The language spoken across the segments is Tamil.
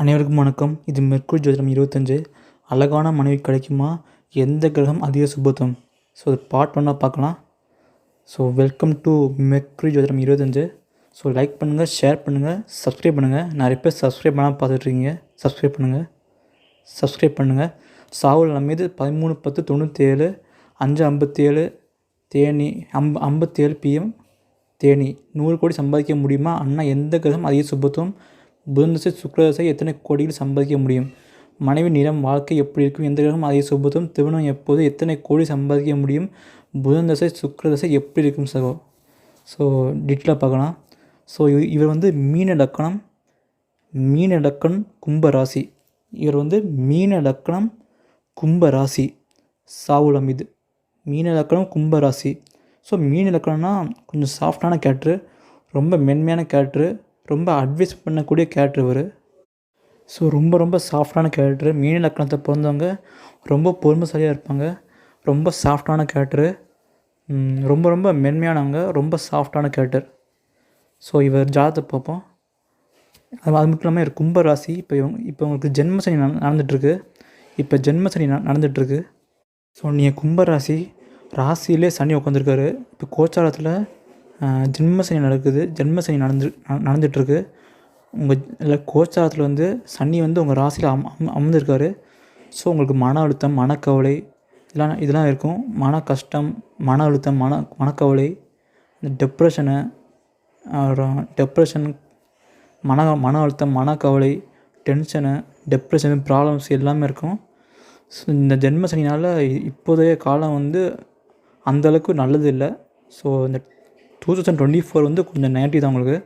அனைவருக்கும் வணக்கம். இது மெர்க்குரி ஜோதிடம் இருபத்தஞ்சு. அழகான மனைவி கிடைக்குமா? எந்த கிரகம் அதிக சுபத்துவம்? ஸோ இது பார்ட் ஒன்னாக பார்க்கலாம். ஸோ வெல்கம் டு மெர்க்குரி ஜோதிடம் இருபத்தஞ்சு. ஸோ லைக் பண்ணுங்கள் ஷேர் பண்ணுங்கள் சப்ஸ்கிரைப் பண்ணுங்கள் நிறைய பேர் சப்ஸ்கிரைப் பண்ணால் பார்த்துட்ருக்கீங்க. சப்ஸ்கிரைப் பண்ணுங்கள் சப்ஸ்கிரைப் பண்ணுங்கள் சாவுல் மீது பதிமூணு பத்து தொண்ணூற்றேழு அஞ்சு ஐம்பத்தேழு தேனி அம்ப ஐம்பத்தேழு பிஎம் தேனி. நூறு கோடி சம்பாதிக்க முடியுமா? அண்ணா எந்த கிரகம் அதிக சுபத்துவம்? புதன் தசை தசை எத்தனை கோடியில் சம்பாதிக்க முடியும்? மனைவி நிறம் வாழ்க்கை எப்படி இருக்கும்? எந்த கிரகம் அதிக சுபத்தும் திருமணம் எப்போது? எத்தனை கோடி சம்பாதிக்க முடியும்? புதன் தசை தசை எப்படி இருக்கும் சகோ? ஸோ டீட்டெயிலாக பார்க்கலாம். ஸோ இவர் வந்து மீன லக்கணம் மீன லக்கணம் கும்ப ராசி. இவர் வந்து மீன லக்கணம் கும்ப ராசி. சாவுல் இது மீன லக்கணம் கும்ப ராசி. ஸோ மீன லக்கணம்னா கொஞ்சம் சாஃப்டான கேரக்டரு ரொம்ப மென்மையான கேரக்டரு ரொம்ப அட்வைஸ் பண்ணக்கூடிய கேரக்டர் இவர். ஸோ ரொம்ப ரொம்ப சாஃப்டான கேரக்டர் மீன லக்கணத்தை பிறந்தவங்க ரொம்ப பொறுமைசாலியாக இருப்பாங்க. ரொம்ப சாஃப்டான கேரக்டரு ரொம்ப ரொம்ப மென்மையானவங்க. ரொம்ப சாஃப்டான கேரக்டர் ஸோ இவர் ஜாதத்தை பார்ப்போம். அது அது மட்டும் இல்லாமல் இவர் கும்ப ராசி இப்போ இவங்க இப்போ உங்களுக்கு ஜென்மசனி நடந்துகிட்ருக்கு இப்போ ஜென்மசனி ந நடந்துகிட்ருக்கு ஸோ நீங்கள் கும்பராசி ராசியிலே சனி உட்காந்துருக்காரு இப்போ கோச்சாரத்தில் ஜென்மசனி நடக்குது. ஜென்மசனி நடந்து நடந்துகிட்ருக்கு உங்கள் இல்லை கோச்சாரத்தில் வந்து சனி வந்து உங்கள் ராசியில் அம் அம் அமர்ந்திருக்காரு. ஸோ உங்களுக்கு மன அழுத்தம் மனக்கவலை இதெல்லாம் இதெல்லாம் இருக்கும். மன கஷ்டம் மன அழுத்தம் மன மனக்கவலை இந்த டெப்ரெஷனு அப்புறம் டெப்ரெஷன் மன மன அழுத்தம் மனக்கவலை டென்ஷனு டெப்ரெஷனு ப்ராப்ளம்ஸ் எல்லாமே இருக்கும். ஸோ இந்த ஜென்ம சனினால் இப்போதைய காலம் வந்து அந்தளவுக்கு நல்லது இல்லை. ஸோ இந்த டூ தௌசண்ட் டுவெண்ட்டி ஃபோர் வந்து கொஞ்சம் நெகட்டிவ் தான் உங்களுக்கு.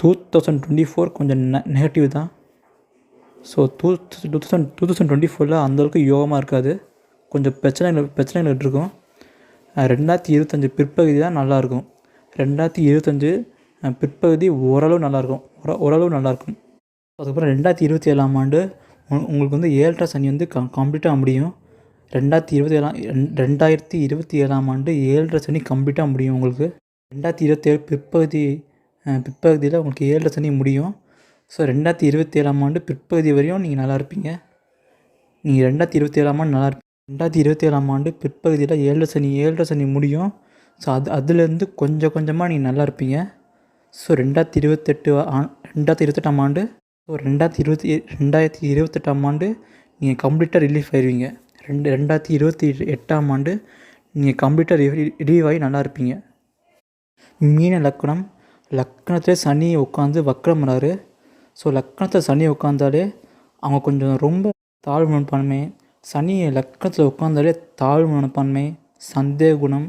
டூ தௌசண்ட் டுவெண்ட்டி ஃபோர் கொஞ்சம் நெ நெகட்டிவ் தான். So two two thousand two thousand twenty ஃபோரில் அந்தளவுக்கு யோகமாக இருக்காது. கொஞ்சம் பிரச்சனைகள் பிரச்சனைகள் இருக்கும். ரெண்டாயிரத்தி இருபத்தஞ்சி பிற்பகுதி தான் நல்லாயிருக்கும் ரெண்டாயிரத்தி இருபத்தஞ்சு பிற்பகுதி ஓரளவு நல்லாயிருக்கும் ஓர ஓரளவு நல்லாயிருக்கும் அதுக்கப்புறம் ரெண்டாயிரத்தி இருபத்தி ஏழாம் ஆண்டு உங்களுக்கு வந்து ஏழரை சனி வந்து க கம்ப்ளீட்டாக முடியும். ரெண்டாயிரத்தி இருபத்தி ஏழாம் ரெண்டாயிரத்தி இருபத்தி ஏழாம் ஆண்டு ஏழரை சனி கம்ப்ளீட்டாக முடியும் உங்களுக்கு. ரெண்டாயிரத்தி இருபத்தேழு பிற்பகுதி பிற்பகுதியில் உங்களுக்கு ஏழரை சனி முடியும். ஸோ ரெண்டாயிரத்தி இருபத்தி ஏழாம் ஆண்டு பிற்பகுதி வரையும் நீங்கள் நல்லா இருப்பீங்க. நீங்கள் ரெண்டாயிரத்தி இருபத்தி ஏழாம் ஆண்டு நல்லா இருப்பீங்க. ரெண்டாயிரத்தி இருபத்தி ஏழாம் ஆண்டு பிற்பகுதியில் ஏழரை சனி ஏழரை சனி முடியும். ஸோ அது அதுலேருந்து கொஞ்சம் கொஞ்சமாக நீங்கள் நல்லா இருப்பீங்க. ஸோ ரெண்டாயிரத்தி இருபத்தெட்டு ஆ ரெண்டாயிரத்தி இருபத்தெட்டாம் ஆண்டு ஸோ ரெண்டாயிரத்தி இருபத்தி ரெண்டாயிரத்தி இருபத்தெட்டாம் ஆண்டு நீங்கள் கம்ப்ளீட்டாக ரிலீஃப் ஆயிடுவீங்க ரெண்டு ரெண்டாயிரத்தி இருபத்தி எட்டாம் ஆண்டு நீங்கள் கம்ப்யூட்டர் ரிலீவ் ஆகி நல்லா இருப்பீங்க. மீன லக்கணம் லக்கணத்தில் சனி உட்காந்து வக்கரம் வராரு ஸோ லக்கணத்தில் சனி உட்காந்தாலே அவங்க கொஞ்சம் ரொம்ப தாழ்வு மனப்பான்மை சனி லக்கணத்தில் உட்காந்தாலே தாழ்வு மனப்பான்மை சந்தேக குணம்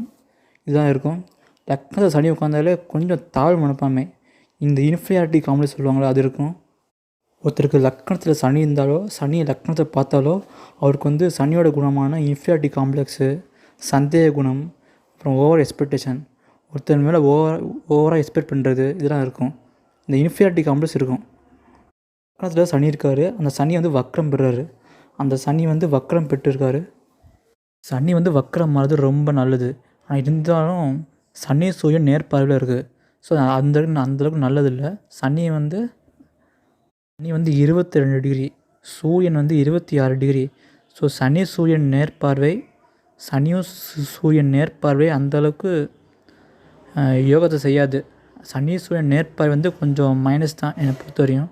இதுதான் இருக்கும். லக்கணத்தில் சனி உட்காந்தாலே கொஞ்சம் தாழ்வு மனப்பான்மை. இந்த இன்ஃபீரியாரிட்டி காமெடி சொல்லுவாங்களே அது இருக்கும். ஒருத்தருக்கு லக்கணத்தில் சனி இருந்தாலோ சனி லக்னத்தை பார்த்தாலோ அவருக்கு வந்து சனியோட குணமான இன்ஃபியாரிட்டி காம்ப்ளெக்ஸு சந்தேக குணம் அப்புறம் ஓவர் எக்ஸ்பெக்டேஷன் ஒருத்தர் மேலே ஓவர் ஓவராக எக்ஸ்பெக்ட் பண்ணுறது இதெல்லாம் இருக்கும். இந்த இன்ஃபியாரிட்டி காம்ப்ளெக்ஸ் இருக்கும். லக்கணத்தில் சனி இருக்கார். அந்த சனி வந்து வக்ரம் பெறுறாரு. அந்த சனி வந்து வக்ரம் பெற்றிருக்காரு. சனி வந்து வக்ரம் மாறது ரொம்ப நல்லது. ஆனால் இருந்தாலும் சனி சூரியன் நேர்பார்வையில் இருக்குது ஸோ அந்த அந்தளவுக்கு நல்லதில்லை. சனி வந்து சனி வந்து இருபத்தி ரெண்டு டிகிரி சூரியன் வந்து இருபத்தி ஆறு டிகிரி. ஸோ சனி சூரியன் நேர்பார்வை சனியும் சூரியன் நேர்பார்வை அந்தளவுக்கு யோகத்தை செய்யாது. சனி சூரியன் நேர்பார்வை வந்து கொஞ்சம் மைனஸ் தான் என்னை பொறுத்த வரையும்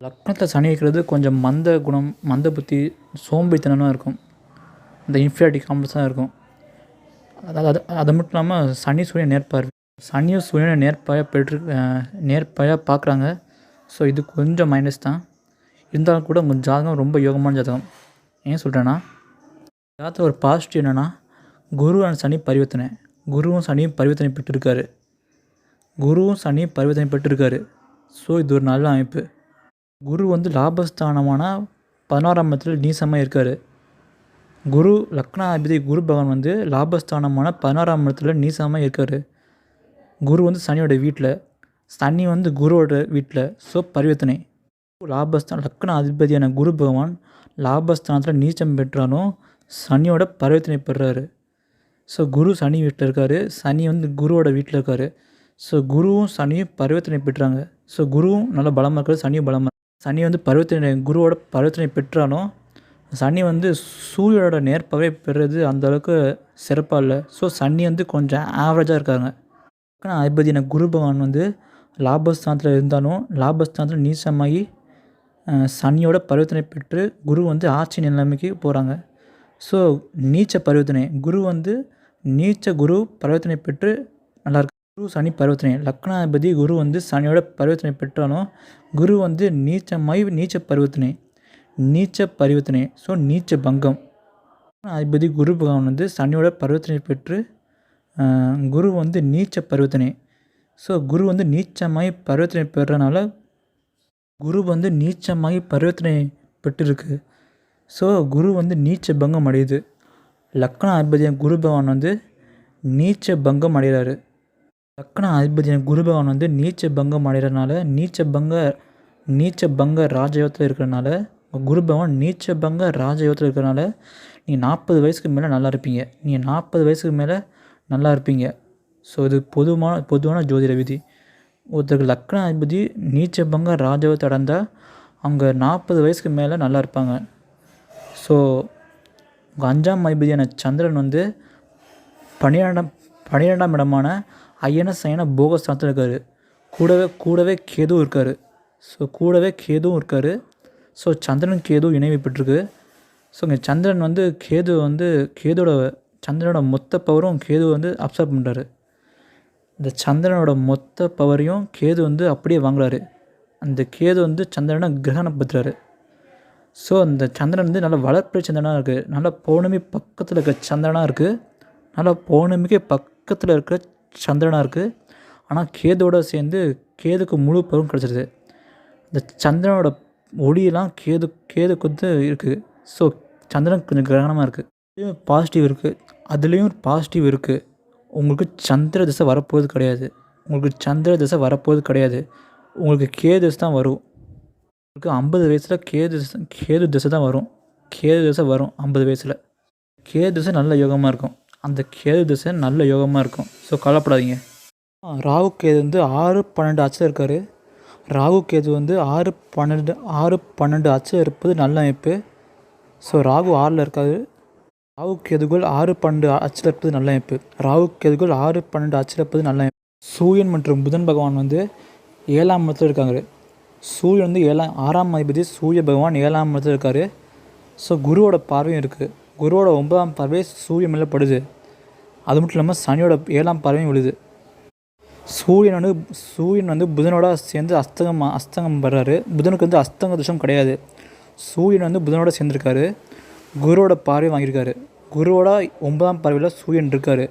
லக்னத்தில் சனி வைக்கிறது கொஞ்சம் மந்த குணம் மந்த புத்தி சோம்பேறித்தனமாக இருக்கும். இந்த இன்ஃபியாரிட்டி காம்ப்ளெக்ஸாக இருக்கும். அதாவது அது அது மட்டும் இல்லாமல் சனி சூரியன் நேர்பார்வை சனியும் சூரியனை நேர்பாயாக பெற்று நேர்பாயாக பார்க்குறாங்க ஸோ இது கொஞ்சம் மைனஸ் தான். இருந்தாலும் கூட உங்கள் ஜாதகம் ரொம்ப யோகமான ஜாதகம். ஏன் சொல்கிறேன்னா ஜாதகம் ஒரு பாசிட்டிவ் என்னென்னா குரு அண்ட் சனி பரிவர்த்தனை. குருவும் சனியும் பரிவர்த்தனை பெற்றிருக்காரு. குருவும் சனியும் பரிவர்த்தனை பெற்றிருக்காரு. ஸோ இது ஒரு நல்ல அமைப்பு. குரு வந்து லாபஸ்தானமான பதினாறாம் இடத்துல நீசமாக இருக்கார். குரு லக்னாதிபதி குரு பகவான் வந்து லாபஸ்தானமான பதினாறாம் இடத்துல நீசமாக இருக்கார். குரு வந்து சனியோட வீட்டில் சனி வந்து குருவோட வீட்டில் ஸோ பரிவர்த்தனை. லாபஸ்தான் லக்ன அதிபதியான குரு பகவான் லாபஸ்தானத்தில் நீச்சம் பெற்றாலும் சனியோட பரிவர்த்தனை பெறுறாரு ஸோ குரு சனி வீட்டில் இருக்கார். சனி வந்து குருவோட வீட்டில் இருக்கார். ஸோ குருவும் சனியும் பரிவர்த்தனை பெற்றாங்க. ஸோ குருவும் நல்லா பலமாக இருக்காரு சனியும் பலமாக சனி வந்து பரிவர்த்தனை குருவோட பரிவர்த்தனை பெற்றாலும் சனி வந்து சூரியனோட நேர்ப்பவே பெறுறது அந்தளவுக்கு சிறப்பாக இல்லை. ஸோ சனி வந்து கொஞ்சம் ஆவரேஜாக இருக்காங்க. அதிபதியான குரு பகவான் வந்து லாபஸ்தானத்தில் இருந்தாலும் லாபஸ்தானத்தில் நீசமாகி சனியோட பரிவர்த்தனை பெற்று குரு வந்து ஆட்சி நிலைமைக்கு போகிறாங்க ஸோ நீச்ச பரிவர்த்தனை குரு வந்து நீச்ச குரு பரிவர்த்தனை பெற்று நல்லாயிருக்கு குரு சனி பரிவர்த்தனை லக்னாதிபதி குரு வந்து சனியோட பரிவர்த்தனை பெற்றாலும் குரு வந்து நீச்சமாய் நீச்ச பரிவர்த்தனை நீச்ச பரிவர்த்தனை ஸோ நீச்ச பங்கம். அதிபதி குரு பகவான் வந்து சனியோட பரிவர்த்தனை பெற்று குரு வந்து நீச்ச பரிவர்த்தனை ஸோ குரு வந்து நீச்சமாகி பரிவர்த்தனை பெறனால குரு வந்து நீச்சமாகி பரிவர்த்தனை பெற்றிருக்கு. ஸோ குரு வந்து நீச்ச பங்கம் அடையுது. லக்ன அதிபதியான குரு பகவான் வந்து நீச்ச பங்கம் அடைகிறாரு. லக்ன அதிபதியான குரு பகவான் வந்து நீச்ச பங்கம் அடைகிறனால நீச்ச பங்க நீச்ச பங்க ராஜயோகத்தில் இருக்கிறனால குரு பகவான் நீச்ச பங்க ராஜயோகத்தில் இருக்கிறனால நீங்கள் நாற்பது வயசுக்கு மேலே நல்லா இருப்பீங்க. நீங்கள் நாற்பது வயசுக்கு மேலே நல்லா இருப்பீங்க. ஸோ இது பொதுவான பொதுவான ஜோதிட விதி. ஒருத்தருக்கு லக்ன அதிபதி நீச்ச பங்க ராஜாவை தடந்தால் அவங்க நாற்பது வயசுக்கு மேலே நல்லா இருப்பாங்க. ஸோ உங்கள் அஞ்சாம் அதிபதியான சந்திரன் வந்து பன்னிரெண்டாம் பன்னிரெண்டாம் இடமான ஐயன சயன போகஸ்தானத்தில் இருக்கார். கூடவே கூடவே கேதுவும் இருக்கார். ஸோ கூடவே கேதுவும் இருக்கார். ஸோ சந்திரன் கேதுவும் இணைவு பெற்றிருக்கு. ஸோ இங்கே சந்திரன் வந்து கேது வந்து கேதோட சந்திரனோட மொத்த பவரும் கேது வந்து அப்சர்வ் பண்ணுறாரு இந்த சந்திரனோட மொத்த பவரையும் கேது வந்து அப்படியே வாங்குறாரு. அந்த கேது வந்து சந்திரனை கிரகணப்படுத்துறாரு ஸோ அந்த சந்திரன் வந்து நல்லா வளர்ப்பு சந்திரனாக இருக்குது நல்ல பௌர்ணமி பக்கத்தில் இருக்க சந்திரனாக இருக்குது நல்ல பௌர்ணமிக்கு பக்கத்தில் இருக்கிற சந்திரனாக இருக்குது ஆனால் கேதோட சேர்ந்து கேதுக்கு முழு பருவம் கிடச்சிருது. இந்த சந்திரனோட ஒளியெல்லாம் கேது கேதுக்கு வந்து இருக்குது ஸோ சந்திரன் கொஞ்சம் கிரகணமாக இருக்குது பாசிட்டிவ் இருக்குது அதுலேயும் பாசிட்டிவ் இருக்குது உங்களுக்கு சந்திர திசை வரப்போவது கிடையாது. உங்களுக்கு சந்திர திசை வரப்போவது கிடையாது. உங்களுக்கு கேது திசை தான் வரும். உங்களுக்கு ஐம்பது வயசில் கேது திசை கேது திசை தான் வரும். கேது திசை வரும் ஐம்பது வயசில். கேது திசை நல்ல யோகமாக இருக்கும். அந்த கேது திசை நல்ல யோகமாக இருக்கும். ஸோ கவலைப்படாதீங்க. ராகு கேது வந்து ஆறு பன்னெண்டு அச்சில் இருக்கார். ராகு கேது வந்து ஆறு பன்னெண்டு ஆறு பன்னெண்டு அச்சில் இருப்பது நல்ல அமைப்பு. ஸோ ராகு ஆறில் இருக்காது ராகு எதுகோல் ஆறு பன்னெண்டு அச்சில் நல்ல அமைப்பு. ராவுக்கு எதுகோல் ஆறு பன்னெண்டு அச்சில் நல்ல அமைப்பு. சூரியன் மற்றும் புதன் பகவான் வந்து ஏழாம் இடத்துல இருக்காங்க. சூரியன் வந்து ஏழாம் ஆறாம் அதிபதி சூரிய பகவான் ஏழாம் இடத்துல இருக்கார். ஸோ குருவோட பார்வையும் இருக்குது குருவோட ஒன்பதாம் பார்வை சூரியன் மேலே படுது. அது மட்டும் இல்லாமல் சனியோட ஏழாம் பார்வையும் விழுது. சூரியன் வந்து சூரியன் வந்து புதனோட சேர்ந்து அஸ்தகம் அஸ்தங்கம் வர்றாரு புதனுக்கு வந்து அஸ்தங்க தோஷம் கிடையாது. சூரியன் வந்து புதனோட சேர்ந்துருக்காரு. குருவோட பார்வை வாங்கியிருக்காரு. குருவோட ஒன்பதாம் பார்வையில் சூரியன் இருக்கார்.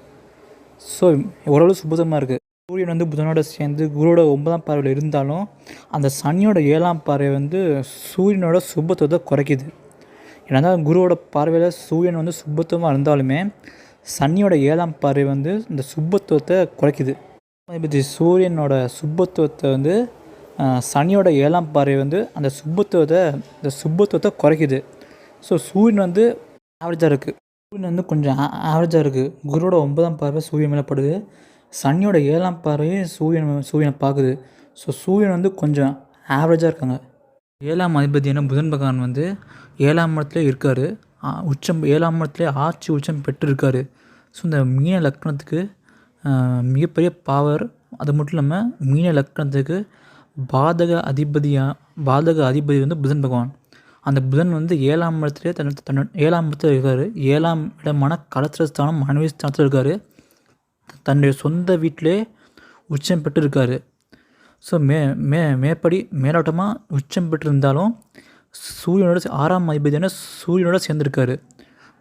ஸோ ஓரளவு சுபுதமாக இருக்குது சூரியன் வந்து புதனோட சேர்ந்து குருவோட ஒன்பதாம் பார்வையில் இருந்தாலும் அந்த சனியோட ஏழாம் பார்வை வந்து சூரியனோட சுபத்துவத்தை குறைக்குது. என்னதான் குருவோட பார்வையில் சூரியன் வந்து சுபத்துவமாக இருந்தாலுமே சனியோட ஏழாம் பார்வை வந்து இந்த சுபத்துவத்தை குறைக்குது. அதிபதி சூரியனோட சுபத்துவத்தை வந்து சனியோட ஏழாம் பார்வை வந்து அந்த சுபத்துவத்தை இந்த சுபத்துவத்தை குறைக்குது. ஸோ சூரியன் வந்து ஆவரேஜாக இருக்குது சூரியன் வந்து கொஞ்சம் ஆவரேஜாக இருக்குது குருவோட ஒன்பதாம் பார்வை சூரியன் மேலே படுது. சனியோட ஏழாம் பார்வையும் சூரியன் சூரியனை பார்க்குது. ஸோ சூரியன் வந்து கொஞ்சம் ஆவரேஜாக இருக்காங்க. ஏழாம் அதிபதியான புதன் பகவான் வந்து ஏழாம் இடத்துல இருக்கார். உச்சம் ஏழாம் இடத்துல ஆட்சி உச்சம் பெற்றிருக்காரு. ஸோ இந்த மீன லக்னத்துக்கு மிகப்பெரிய பவர் அது மட்டும் இல்லாமல் மீன லக்னத்துக்கு பாதக அதிபதியாக பாதக அதிபதி வந்து புதன் பகவான். அந்த புதன் வந்து ஏழாம் இடத்துல தன் தன்னோட ஏழாம் இடத்துல இருக்கார். ஏழாம் இடமான கலத்திரஸ்தானம் மனைவி ஸ்தானத்தில் இருக்கார். தன்னுடைய சொந்த வீட்டிலே உச்சம் பெற்றிருக்காரு. ஸோ மே மே மேற்படி மேலோட்டமாக உச்சம் பெற்றிருந்தாலும் சூரியனோட சே- ஆறாம் அதிபதியான சூரியனோட சேர்ந்துருக்காரு.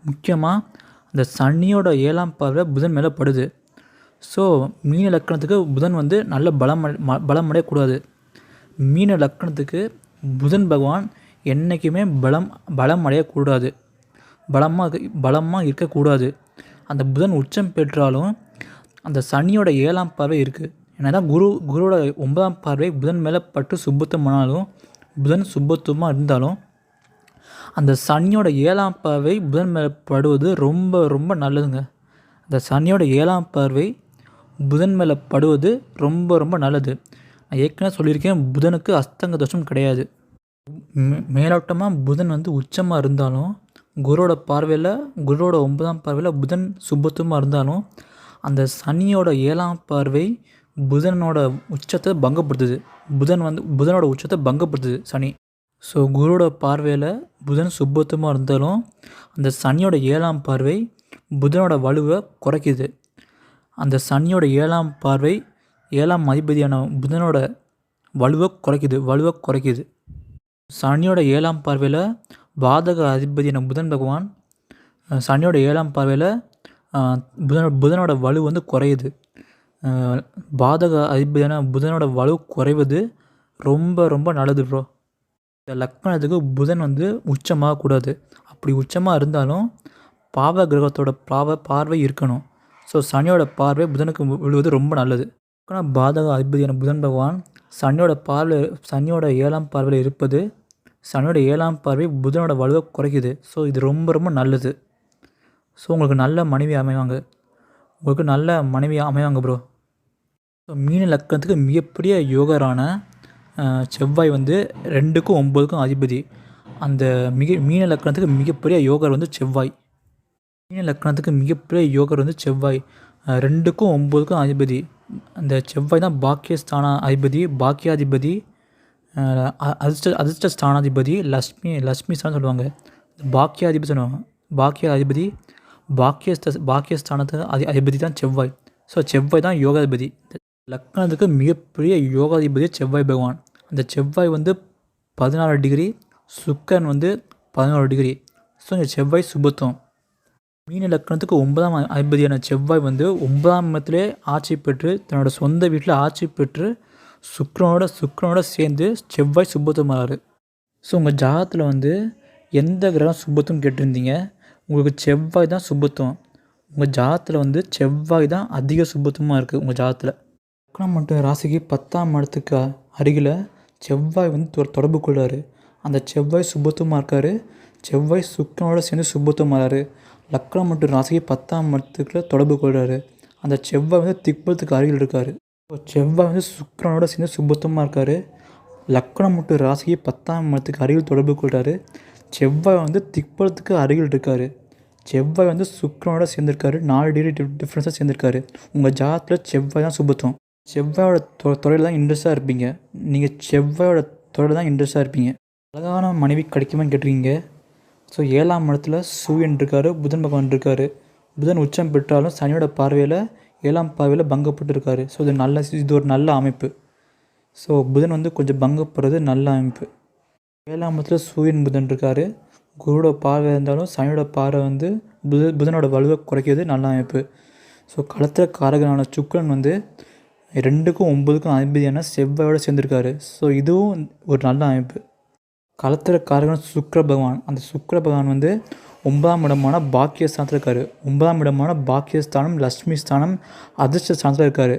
முக்கியமாக அந்த சனியோட ஏழாம் பார்வை புதன் மேலே படுது. ஸோ மீன லக்கணத்துக்கு புதன் வந்து நல்ல பலம் ம- பலம் அடையக்கூடாது. மீன லக்கணத்துக்கு புதன் பகவான் என்றைக்குமே பலம் பலம் அடையக்கூடாது. பலமாக பலமாக இருக்கக்கூடாது. அந்த புதன் உச்சம் பெற்றாலும் அந்த சனியோட ஏழாம் பார்வை இருக்குது என்னதான் குரு குருவோட ஒன்பதாம் பார்வை புதன் மேலே பட்டு சுபத்துவமானாலும் புதன் சுபத்துவமாக இருந்தாலும் அந்த சனியோட ஏழாம் பார்வை புதன் மேலே படுவது ரொம்ப ரொம்ப நல்லதுங்க. அந்த சனியோட ஏழாம் பார்வை புதன் மேலே படுவது ரொம்ப ரொம்ப நல்லது. நான் ஏற்கனவே சொல்லியிருக்கேன் புதனுக்கு அஸ்தங்க தோஷம் கிடையாது. மேலோட்டமாக புதன் வந்து உச்சமாக இருந்தாலும் குருவோட பார்வையில் குருவோட ஒன்பதாம் பார்வையில் புதன் சுபத்துவமாக இருந்தாலும் அந்த சனியோட ஏழாம் பார்வை புதனோட உச்சத்தை பங்கப்படுத்துது. புதன் வந்து புதனோட உச்சத்தை பங்கப்படுத்துது சனி. ஸோ குருவோட பார்வையில் புதன் சுபத்துவமாக இருந்தாலும் அந்த சனியோட ஏழாம் பார்வை புதனோட வலுவை குறைக்குது. அந்த சனியோட ஏழாம் பார்வை ஏழாம் அதிபதியான புதனோட வலுவை குறைக்குது வலுவை குறைக்குது. சனியோட ஏழாம் பார்வையில் பாதக அதிபதியான புதன் பகவான் சனியோட ஏழாம் பார்வையில் புதனோட புதனோட வலு வந்து குறையுது. பாதக அதிபதியான புதனோட வலு குறைவது ரொம்ப ரொம்ப நல்லது ப்ரோ இந்த லக்னத்துக்கு புதன் வந்து உச்சமாக கூடாது. அப்படி உச்சமாக இருந்தாலும் பாவ கிரகத்தோட பாவ பார்வை இருக்கணும். ஸோ சனியோட பார்வை புதனுக்கு விழுவது ரொம்ப நல்லது. பாதக அதிபதியான புதன் பகவான் சனியோட பார்வை சனியோட ஏழாம் பார்வையில் இருப்பது சனியோட ஏழாம் பார்வை புதனோட வலுவை குறைக்குது. ஸோ இது ரொம்ப ரொம்ப நல்லது. ஸோ உங்களுக்கு நல்ல மனைவி அமைவாங்க. உங்களுக்கு நல்ல மனைவி அமைவாங்க ப்ரோ ஸோ மீன லக்கணத்துக்கு மிகப்பெரிய யோகரான செவ்வாய் வந்து ரெண்டுக்கும் ஒம்பதுக்கும் அதிபதி. அந்த மிக மீன லக்கணத்துக்கு மிகப்பெரிய யோகர் வந்து செவ்வாய். மீன லக்கணத்துக்கு மிகப்பெரிய யோகர் வந்து செவ்வாய். ரெண்டுக்கும் ஒம்பதுக்கும் அதிபதி. அந்த செவ்வாய் தான் பாக்கியஸ்தான அதிபதி பாக்கியாதிபதி அதிர்ஷ்ட அதிர்ஷ்ட ஸ்தானாதிபதி லக்ஷ்மி லக்ஷ்மி சொல்லுவாங்க. பாக்கியாதிபதி சொல்லுவாங்க. பாக்கிய அதிபதி பாக்கியஸ்த பாக்கியஸ்தானத்து அதி அதிபதி தான் செவ்வாய். ஸோ செவ்வாய் தான் யோகாதிபதி. லக்னத்துக்கு மிகப்பெரிய யோகாதிபதி செவ்வாய் பகவான். அந்த செவ்வாய் வந்து பதினாறு டிகிரி சுக்கரன் வந்து பதினோரு டிகிரி. ஸோ இந்த செவ்வாய் சுபத்துவம். மீன லக்னத்துக்கு ஒன்பதாம் அதிபதியான செவ்வாய் வந்து ஒன்பதாம் இடத்திலே ஆட்சி பெற்று தன்னோட சொந்த வீட்டில் ஆட்சி பெற்று சுக்ரனோட சுக்ரனோட சேர்ந்து செவ்வாய் சுபத்துவமாகிறாரு ஸோ உங்கள் ஜாதகத்தில் வந்து எந்த கிரகம் சுபத்தும் கேட்டிருந்தீங்க? உங்களுக்கு செவ்வாய் தான் சுபத்துவம். உங்கள் ஜாதகத்தில் வந்து செவ்வாய் தான் அதிக சுபத்துவமாக இருக்குது உங்கள் ஜாதகத்தில். லக்னம் மட்டும் ராசிக்கு பத்தாம் இடத்துக்கு அருகில் செவ்வாய் வந்து தொ- தொடர்பு கொள்ளார். அந்த செவ்வாய் சுபத்துவமாக இருக்கார். செவ்வாய் சுக்கரனோட சேர்ந்து சுபத்துவமாகிறாரு லக்னம் மற்றும் ராசியை பத்தாம் இடத்துக்குள்ள தொடர்பு கொள்கிறாரு அந்த செவ்வாய் வந்து திக்பலத்துக்கு அருகில் இருக்கார். செவ்வாய் வந்து சுக்கரனோட சேர்ந்து சுபத்தமாக இருக்கார். லக்னம் மற்றும் ராசியை பத்தாம் இடத்துக்கு அருகில் தொடர்பு கொள்கிறாரு செவ்வாய் வந்து திக்பலத்துக்கு அருகில் இருக்கார். செவ்வாய் வந்து சுக்கரனோட சேர்ந்திருக்காரு. நாலு டிகிரி டிஃப்ரென்ஸாக சேர்ந்திருக்காரு. உங்கள் ஜாதத்தில் செவ்வாய் தான் சுபத்துவம். செவ்வாயோட தொ துறையில் தான் இன்ட்ரெஸ்ட்டாக இருப்பீங்க. நீங்கள் செவ்வாயோட துறையில் தான் இன்ட்ரெஸ்ட்டாக இருப்பீங்க. அழகான மனைவி கிடைக்குமான்னு கேட்டிருக்கீங்க. ஸோ ஏழாம் இடத்துல சூரியன் இருக்கார் புதன் பகவான் இருக்கார் புதன் உச்சம் பெற்றாலும் சனியோட பார்வையில் ஏழாம் பார்வையில் பங்கப்பட்டு இருக்காரு ஸோ இது நல்ல இது ஒரு நல்ல அமைப்பு. ஸோ புதன் வந்து கொஞ்சம் பங்கப்படுறது நல்ல அமைப்பு. ஏழாம் இடத்துல சூரியன் புதன் இருக்கார். குருவோட பார்வை இருந்தாலும் சனியோட பார்வை வந்து புத புதனோட வலுவை குறைக்கிறது நல்ல அமைப்பு. ஸோ களத்திர காரகனான சுக்கரன் வந்து ரெண்டுக்கும் ஒம்பதுக்கும் அதிபதியான செவ்வாயோடு சேர்ந்துருக்காரு. ஸோ இதுவும் ஒரு நல்ல அமைப்பு. களத்திர காரகன் சுக்கிர பகவான். அந்த சுக்கர பகவான் வந்து ஒன்பதாம் இடமான பாக்கியஸ்தானத்தில் இருக்கார். ஒன்பதாம் இடமான பாக்கியஸ்தானம் லக்ஷ்மி ஸ்தானம் அதிர்ஷ்ட ஸ்தானத்தில் இருக்கார்.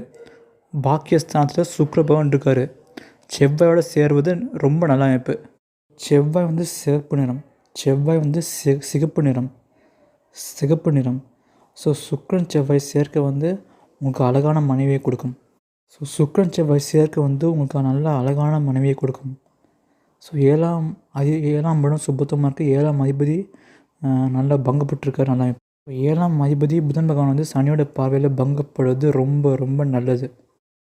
பாக்கியஸ்தானத்தில் சுக்கர பகவான் இருக்கார். செவ்வாயோட சேர்வது ரொம்ப நல்ல அமைப்பு. செவ்வாய் வந்து சிவப்பு நிறம். செவ்வாய் வந்து சி சிகப்பு நிறம். சிகப்பு நிறம். ஸோ சுக்கிரன் செவ்வாய் சேர்க்க வந்து உங்களுக்கு அழகான மனைவியை கொடுக்கும். ஸோ சுக்கிரன் செவ்வாய் சேர்க்க வந்து உங்களுக்கு நல்ல அழகான மனைவியை கொடுக்கும். ஸோ ஏழாம் அதி ஏழாம் இடம் சுபத்தமாக இருக்குது ஏழாம் அதிபதி நல்லா பங்கப்பட்டிருக்காரு நல்லா. இப்போ ஏழாம் அதிபதி புதன் பகவான் வந்து சனியோட பார்வையில் பங்கப்படுறது ரொம்ப ரொம்ப நல்லது.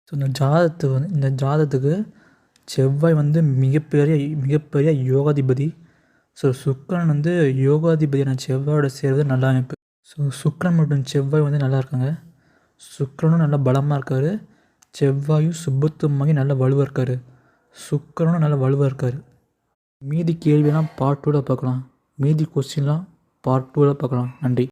ஸோ இந்த ஜாதத்து வந்து இந்த ஜாதத்துக்கு செவ்வாய் வந்து மிகப்பெரிய மிகப்பெரிய யோகாதிபதி. ஸோ சுக்கரன் வந்து யோகாதிபதியான செவ்வாயோட சேர்வது நல்ல அமைப்பு. ஸோ சுக்கரன் மற்றும் செவ்வாய் வந்து நல்லா இருக்காங்க. சுக்கரனும் நல்லா பலமாக இருக்கார். செவ்வாயும் சுபத்துவமாகி நல்ல வலுவாக இருக்கார். சுக்கரனும் நல்ல வலுவாக இருக்கார். மீதி கேள்வியெல்லாம் பார்ட் டூவில் பார்க்கலாம். மீதி கொஸ்டின்லாம் பார்ட் டூவில் பார்க்கலாம். நன்றி.